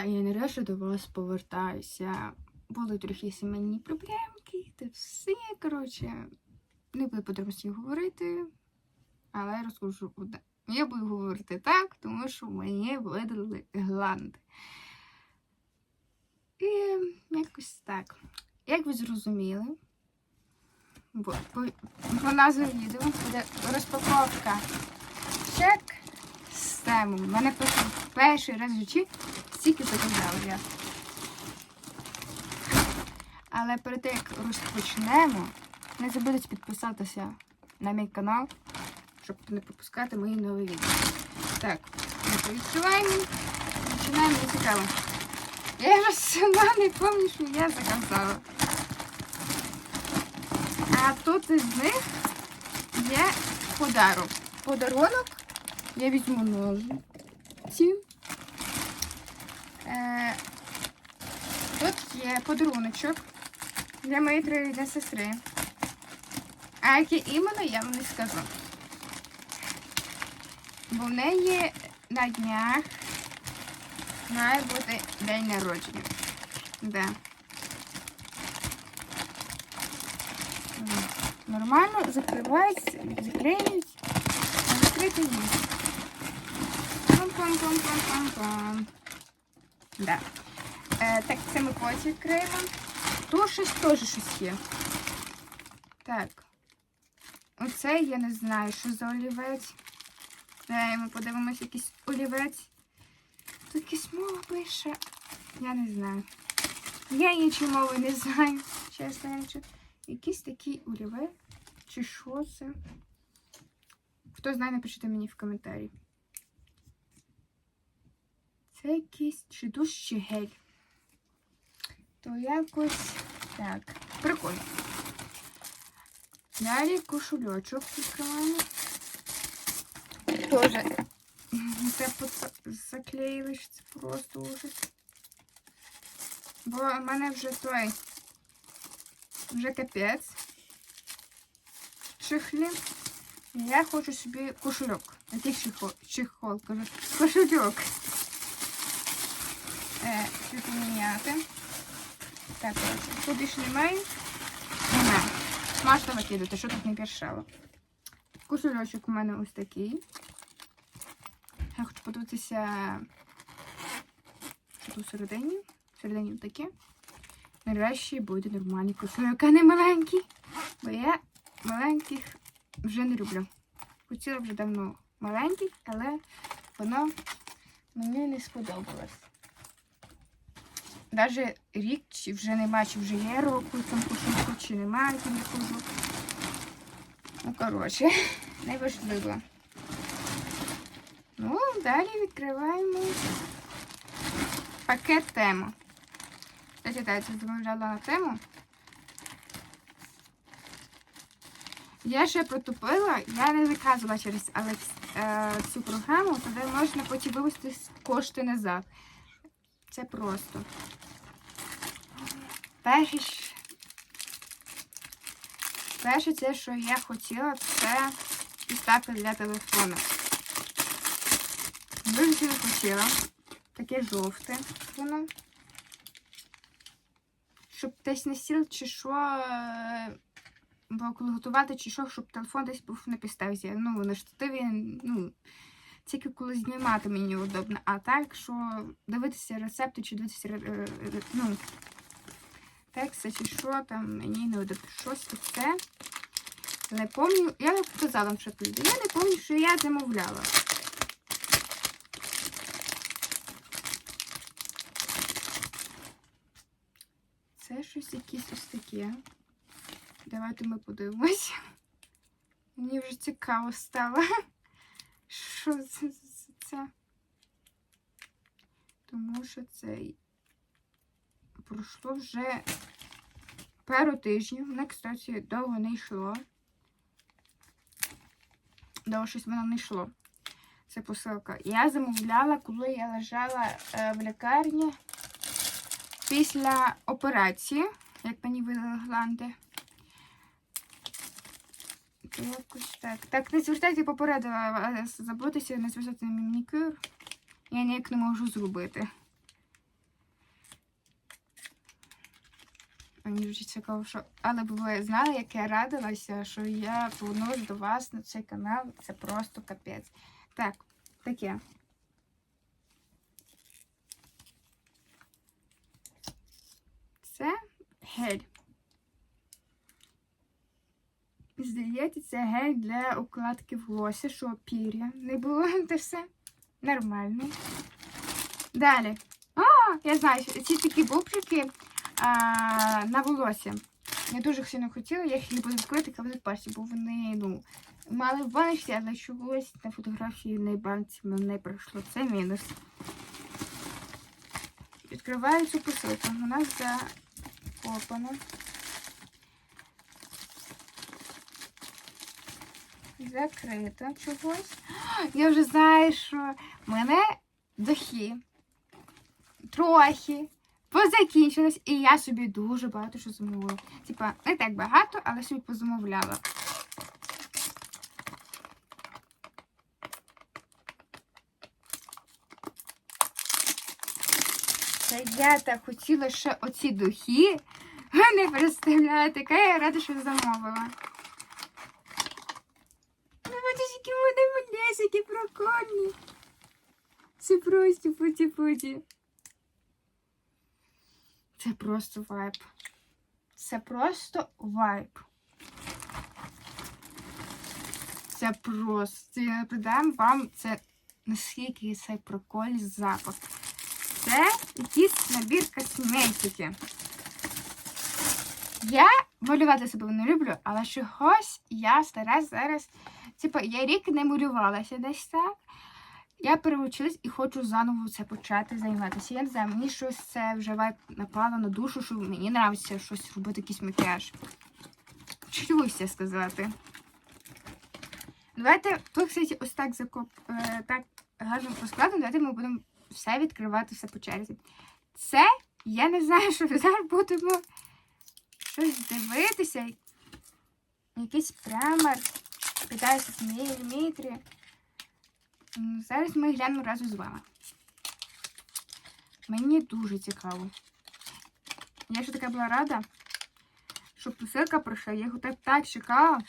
Да, я нарешті до вас повертаюся. Були трохи сімейні проблемки, та все, коротше, не буду подробності говорити, але розкажу одне. Я буду говорити так, тому що мені видали гланди. І якось так. Як ви зрозуміли, бо, по, по назві відео буде розпаковка чек з. У мене просто перший раз в житті стільки показали я. Але перед тим, як розпочнемо, не забудьте підписатися на мій канал, щоб не пропускати мої нові відео. Так, ми відкриваємо. Починаємо цікаво. Я вже сама не пам'ятаю, що я заказала. А тут із них є подарок. Подарунок я візьму ножиці. Е, тут є подаруночок для моєї троюрідної сестри. А яке іменно я вам не скажу. Бо в неї на днях має бути день народження. Да. Нормально закривається, закриють, а закрити ні. Да. Е, так, це ми потім відкриємо. Тут щось теж щось є. Так. Оце я не знаю, що за олівець. Дай ми подивимось якийсь олівець. Тут якась мова пише. Я не знаю. Я інші мови не знаю, чесно. Якийсь такий олівець. Чи що це? Хто знає, напишіть мені в коментарі. Це якийсь чи душ, чи гель. То якось так. Прикольно. Далі кошульочок відкриваємо. Тоже це заклеїли, це просто ужас. Бо в мене вже той вже капець. Чехлі. Я хочу собі кошельок. Який чехол? Чехол, кажу. Кошельок. Е, що поміняти. Так, тут більше немає. Немає. Можна викидати, що тут не першало. Кошельочок у мене ось такий. Я хочу подивитися, що тут всередині. Всередині таке. Нарешті буде нормальний кошельок, а не маленький. Бо я маленьких вже не люблю. Хотіла вже давно маленький, але воно мені не сподобалось. Навіть рік чи вже немає, чи вже є року там кошельку, чи немає там якого. Ну, коротше, неважливо. Ну, далі відкриваємо пакет тему. Кстати, я замовляла на тему. Я ще протупила, я не заказувала через Алекс е, цю програму, тоді можна потім вивести кошти назад. Це просто. Перше, перше це, що я хотіла, це підставка для телефону. Дуже сильно хотіла. Таке жовте воно. Щоб десь не сіл чи що. е, Бо коли готувати чи що, щоб телефон десь був на підставці. Ну, на штативі, ну, тільки коли знімати мені удобно. А так, що дивитися рецепти чи дивитися е, е, ну, тексти чи що там, мені не удобно. Щось таке. Не пам'ятаю, я показала вам що тут. Я не пам'ятаю, що я замовляла. Це щось якесь ось таке. Давайте ми подивимось. Мені вже цікаво стало. Що це? Тому що це пройшло вже пару тижнів. Мене, кстати, довго не йшло. Довго щось воно не йшло. Це посилка. Я замовляла, коли я лежала е, в лікарні після операції, як мені видали гланди. Якось так. Так, не звертайте попереду, забутися, не зв'язати на манікюр. Я ніяк не можу зробити. Мені дуже цікаво, що. Але б ви знали, як я радилася, що я повернусь до вас на цей канал. Це просто капець. Так, таке. Це гель. Здається, це гель для укладки волосся, що пір'я не було, це все нормально. Далі. А, я знаю, ці такі бублики а, на волосся. Я дуже сильно хотіла, я їх не буду відкрити, коли бачити, бо вони, ну, мали в баночці, але чогось на фотографії на банці не пройшло. Це мінус. Відкриваю цю посилку. Вона закопана. Закрита чогось. Я вже знаю, що мене дахи трохи позакінчились, і я собі дуже багато що замовила. Типа, не так багато, але собі позамовляла. Та я так хотіла ще оці духи. Ви не представляєте, яка я рада, що замовила. Ну, бачиш, які малесики, прикольні. Це просто путі-путі. Це просто вайб. Це просто вайб. Це просто. Я придам вам це наскільки цей прикольний запах. Це якийсь набір косметики. Я малювати себе не люблю, але чогось я стараюсь зараз. Типа, я рік не малювалася десь так. Я переучилась і хочу заново це почати займатися. Я не знаю, мені щось це вже напало на душу, що мені подобається щось робити, якийсь макіяж. Чуюся сказати. Давайте, тут, кстати, ось так закоп, е, так гарно поскладено. Давайте ми будемо все відкривати, все по черзі. Це, я не знаю, що ми зараз будемо щось дивитися. Якийсь прямер. 15 мм. Зараз ми глянемо разом з вами. Мені дуже цікаво. Я ще така була рада, що посилка пройшла. Я його так, так чекала.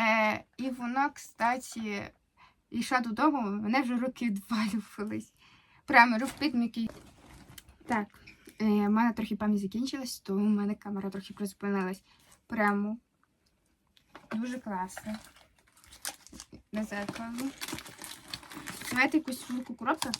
Е, і вона, кстати, йшла додому, мене вже руки відвалювались. Прямо рук підміки. Так, е, в мене трохи пам'ять закінчилась, то у мене камера трохи призупинилась. Прямо. Дуже класно. На зеркало. Давайте якусь велику коробку.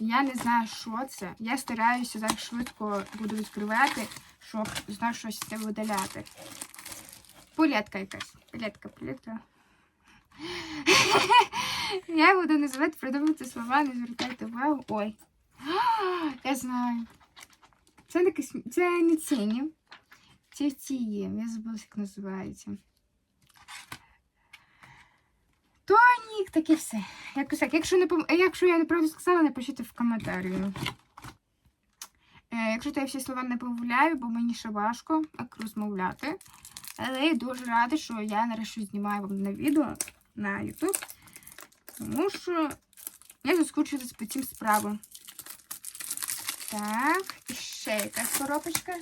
Я не знаю, що це. Я стараюся так швидко буду відкривати, щоб знаю щось це видаляти. Пулетка якась. Пулетка, пулетка. Я буду називати придумати слова, не звертайте увагу. Ой. Я знаю. Це космі... Це не ціні. Це є. Я забула, як називається. Тонік, таке все. Якось так. Якщо, не, пом- якщо я неправду сказала, напишіть в коментарі. Е, якщо я всі слова не помовляю, бо мені ще важко розмовляти. Але я дуже рада, що я нарешті знімаю вам на відео на YouTube. Тому що я заскучилась по цим справам. Так, і ще якась коробочка.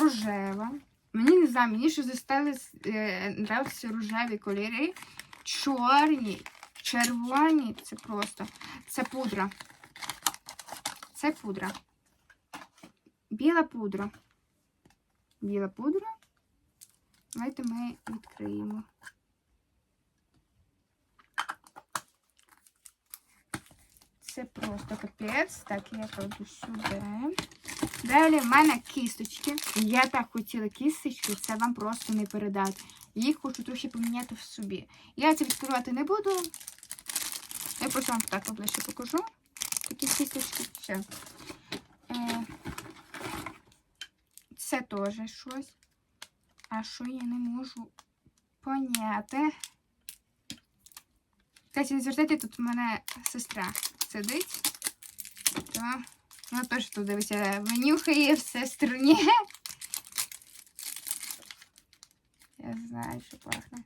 Рожева. Мені не знаю, мені ще застали е, нравитися рожеві кольори. Чорні, червоні. Це просто. Це пудра. Це пудра. Біла пудра. Біла пудра. Давайте ми відкриємо. Це просто капець. Так, я кладу сюди. Далі в мене кісточки. Я так хотіла кісточки, це вам просто не передати. Їх хочу трохи поміняти в собі. Я це відкривати не буду. Я вам так поближче покажу. Такі кісточки. Все. Е, Це теж щось. А що я не можу поняти? Кстати, звертайте, тут у мене сестра сидить. То вона теж тут дивиться, винюхає все струні. Я знаю, що пахне.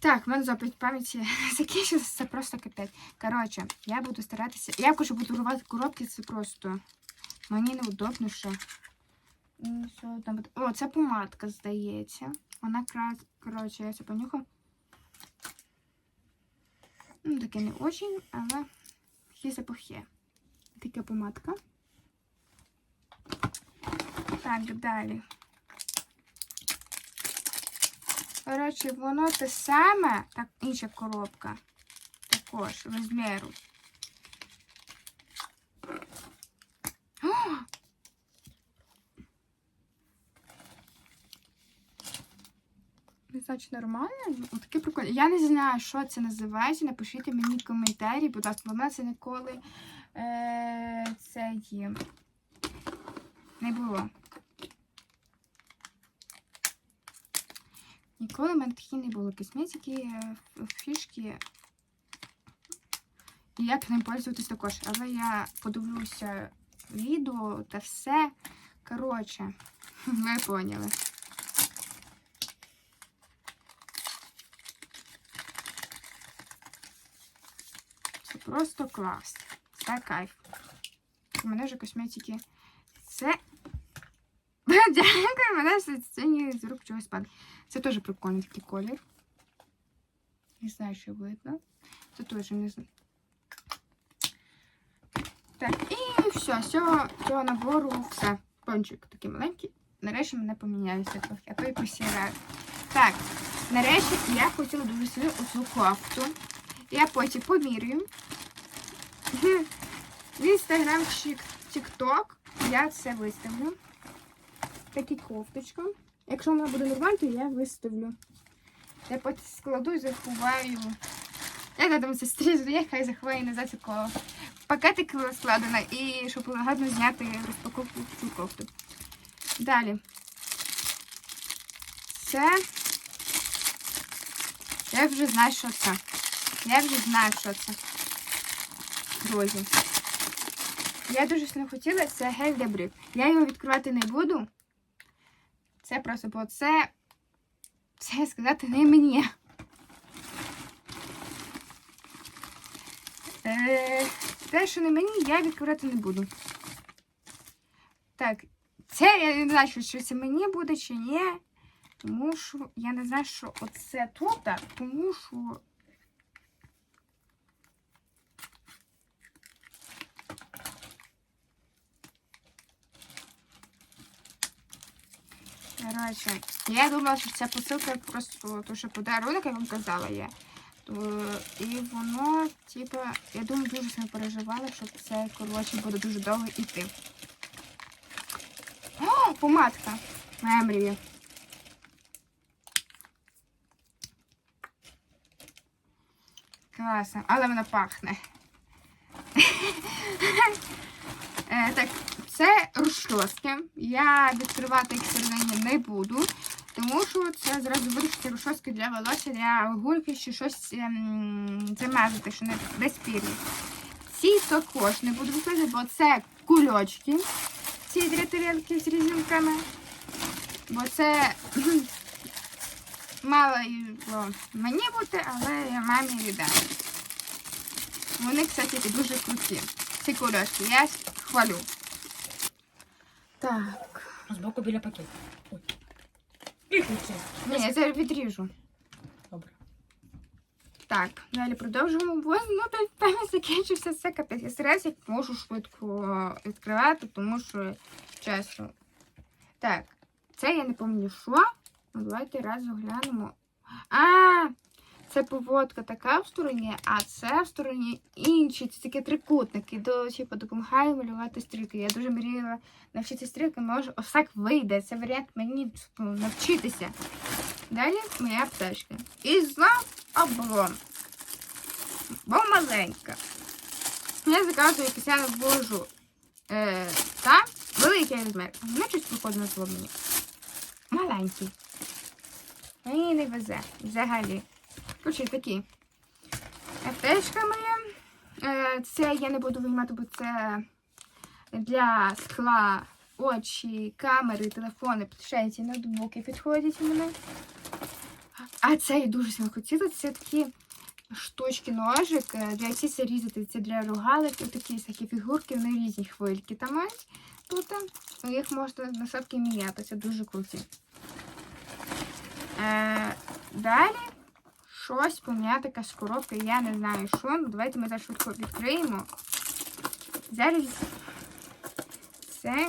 Так, в мене запит пам'яті закінчилася, просто капець. Коротше, я буду старатися. Я хочу буду рвати коробки, це просто. Мені неудобно ще. Ну? О, це помадка, здається. Вона кра... коротше, я це понюхав. Ну, таке не очень, але є запах. Така помадка. Так, далі. Коротше, воно те саме, так, інша коробка. Також розміру. О! Не знаю, чи нормально. Ну, Таке прикольне. Я не знаю, що це називається. Напишіть мені в коментарі, будь ласка, бо в мене це ніколи е, це є. Не було. Ніколи в мене такі не було. Косметики, е, фішки. І як ним пользуватись також. Але я подивлюся відео та все. Коротше, ви поняли. Це просто клас. Це кайф. У мене вже косметики. Це. Дякую, мене все це з рук чогось падає. Це теж прикольний такий колір. Не знаю, що видно. Це теж не знаю. Так, і все, з цього, цього набору все. Пончик такий маленький. Нарешті мене поміняюся трохи, а то й посіраю. Так, нарешті я хотіла дуже сильно оцю кофту. Я потім помірюю. В інстаграм тікток я це виставлю. Такі кофточка. Якщо вона буде нормальна, то я виставлю. Я потім складу і заховаю. Я там сестрі я хай заховаю назад такого пакетик складено і щоб було гарно зняти розпаковку цю кофту. Далі. Це. Я вже знаю, що це. Я вже знаю, що це. Друзі. Я дуже сильно хотіла, це гель для брів. Я його відкривати не буду. Це просто, бо це, це сказати не мені. Е, те, що не мені, я відкривати не буду. Так, це я не знаю, що це мені буде чи ні. Тому що я не знаю, що оце тут, тому що. Коротше, я думала, що ця посилка просто то, що подарунок, я вам казала є. І воно, типу, я думаю, дуже сильно переживала, що це, коротше, буде дуже довго йти. О, помадка. Моя мрія. Класно, але вона пахне. Е, так, це розчоски. Я відкривати їх всередині не буду, тому що це зразу що розчоски для волосся, для гульки чи щось ем, замазати, що не без пір'я. Ці також не буду викладати, бо це кульочки. Ці три тарілки з різинками. Бо це мало мені бути, але я мамі віддам. Вони, кстати, дуже круті. Ці кульочки. Я хвалю. Так. Збоку біля пакету. Ні, я зараз відріжу. Добре. Так, далі продовжуємо. Бо ну тут певно закінчився все капець. Я зараз як можу швидко відкривати, тому що чесно. Так, це я не пам'ятаю що. Ну, давайте раз оглянемо. А, це поводка така в стороні, а це в стороні інші. Це такі трикутники. До типу, допомагає малювати стрілки. Я дуже мріяла навчитися стрілки, може, ось так вийде. Це варіант мені ну, навчитися. Далі моя аптечка. І знов облом. Бо маленька. Я заказую якийсь ввожу. Е, та великий розмір. Воно щось на мені. Маленький. Мені не везе. Взагалі. Короче, такі. Аптечка моя. Е, це я не буду виймати, бо це для скла, очі, камери, телефони, планшеті, ноутбуки підходять у мене. А це я дуже сильно хотіла. Це такі штучки ножик. е, Для це різати. Це для рогалик. Ось такі всякі фігурки, вони різні хвильки там мають. Тут е, їх можна насадки міняти. Це дуже круті. Е, далі щось пом'яти якась коробка. Я не знаю що. Ну, давайте ми зараз швидко відкриємо. Зараз це.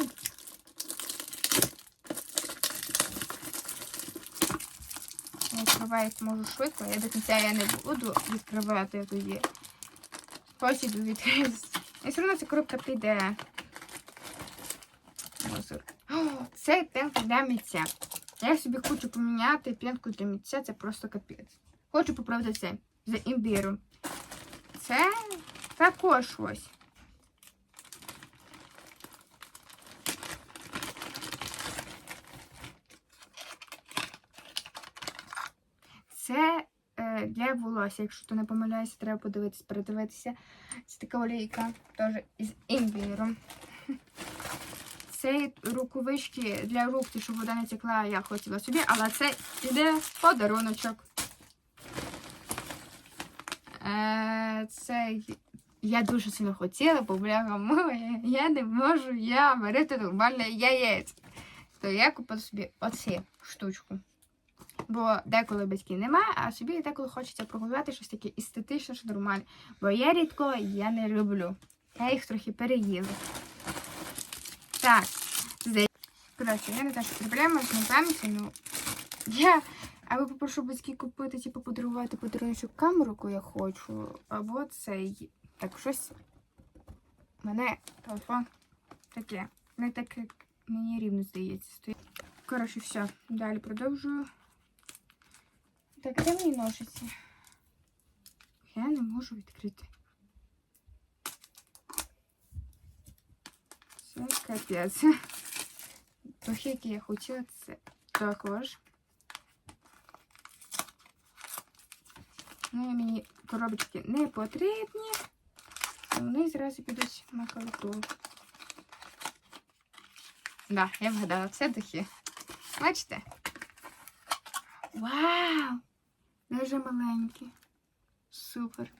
Я відкриваю можу швидко, я до кінця я не буду відкривати тоді. Спосіб відкрити. І все одно ця коробка піде. Це пенка для митця. Я собі хочу поміняти п'янку для митця, це просто капець. Хочу поправити це за імбіром. Це також ось. Це е, для волосся. Якщо ти не помиляєшся, треба подивитися, передивитися. Це така олійка теж із імбіром. Це рукавички для рук, щоб вода не текла, я хотіла собі, але це іде подаруночок. Е, це я дуже сильно хотіла, бо бляха моя, я не можу я варити нормальне яєць. То я купила собі оці штучку. Бо деколи батьків немає, а собі деколи хочеться прогулювати щось таке естетичне, що нормальне. Бо я рідко я не люблю. Я їх трохи переїла. Так. Коротше, я не знаю, що проблема з пам'яті, ну я або попрошу батьків купити, типу, подарувати подарунок камеру, яку я хочу, або цей. Так, щось. У мене телефон таке. Не так, як мені рівно здається. стоїть. Коротше, все. Далі продовжую. Так, де мої ножиці? Я не можу відкрити. Це капець. Трохи, які я хотіла, це також. Ну, мені коробочки не потрібні. Вони зразу підуть на колоту. Да, я вгадала, це духи. Бачите? Вау! Дуже маленькі. Супер.